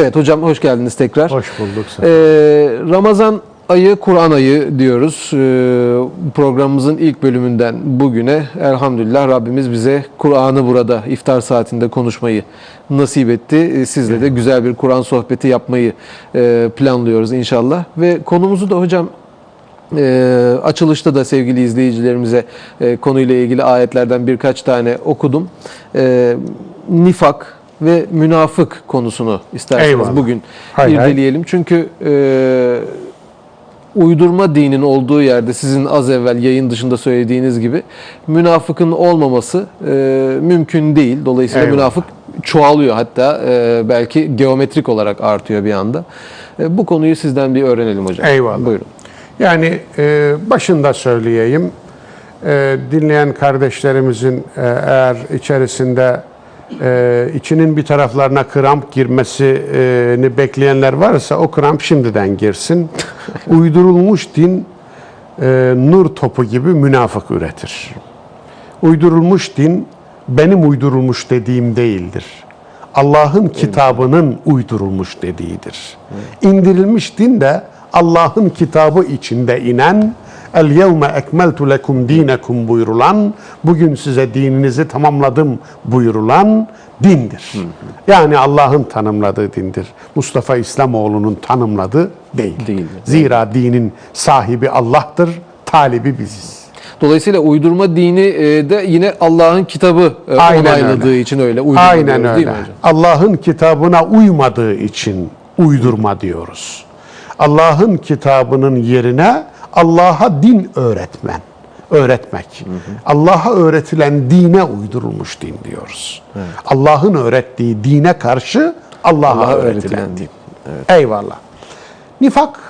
Evet hocam hoş geldiniz tekrar. Hoş bulduk. Ee, Ramazan ayı Kur'an ayı diyoruz. Ee, programımızın ilk bölümünden bugüne elhamdülillah Rabbimiz bize Kur'an'ı burada iftar saatinde konuşmayı nasip etti. Ee, Sizle de güzel bir Kur'an sohbeti yapmayı e, planlıyoruz inşallah. Ve konumuzu da hocam e, açılışta da sevgili izleyicilerimize e, konuyla ilgili ayetlerden birkaç tane okudum. E, nifak ve münafık konusunu isterseniz Eyvallah. bugün Hay hay. irdeleyelim. Çünkü e, uydurma dinin olduğu yerde sizin az evvel yayın dışında söylediğiniz gibi münafıkın olmaması e, mümkün değil. Dolayısıyla Eyvallah. münafık çoğalıyor hatta e, belki geometrik olarak artıyor bir anda. E, bu konuyu sizden bir öğrenelim hocam. Eyvallah. Buyurun. Yani e, başında söyleyeyim. E, dinleyen kardeşlerimizin e, eğer içerisinde e, içinin bir taraflarına kramp girmesini bekleyenler varsa o kramp şimdiden girsin. Uydurulmuş din e, nur topu gibi münafık üretir. Uydurulmuş din benim uydurulmuş dediğim değildir. Allah'ın kitabının uydurulmuş dediğidir. İndirilmiş din de Allah'ın kitabı içinde inen El yevme ekmeltu lekum dinekum buyurulan, bugün size dininizi tamamladım buyurulan dindir. Yani Allah'ın tanımladığı dindir. Mustafa İslamoğlu'nun tanımladığı değil. Değildir. Zira dinin sahibi Allah'tır, talibi biziz. Dolayısıyla uydurma dini e, de yine Allah'ın kitabı e, Aynen onayladığı öyle. için öyle uydurma Aynen diyoruz, öyle. değil mi hocam? Allah'ın kitabına uymadığı için uydurma diyoruz. Allah'ın kitabının yerine Allah'a din öğretmen, öğretmek. Allah'a öğretilen dine uydurulmuş din diyoruz. Allah'ın öğrettiği dine karşı Allah'a Allah'a öğretilen öğretilen din. Eyvallah. Nifak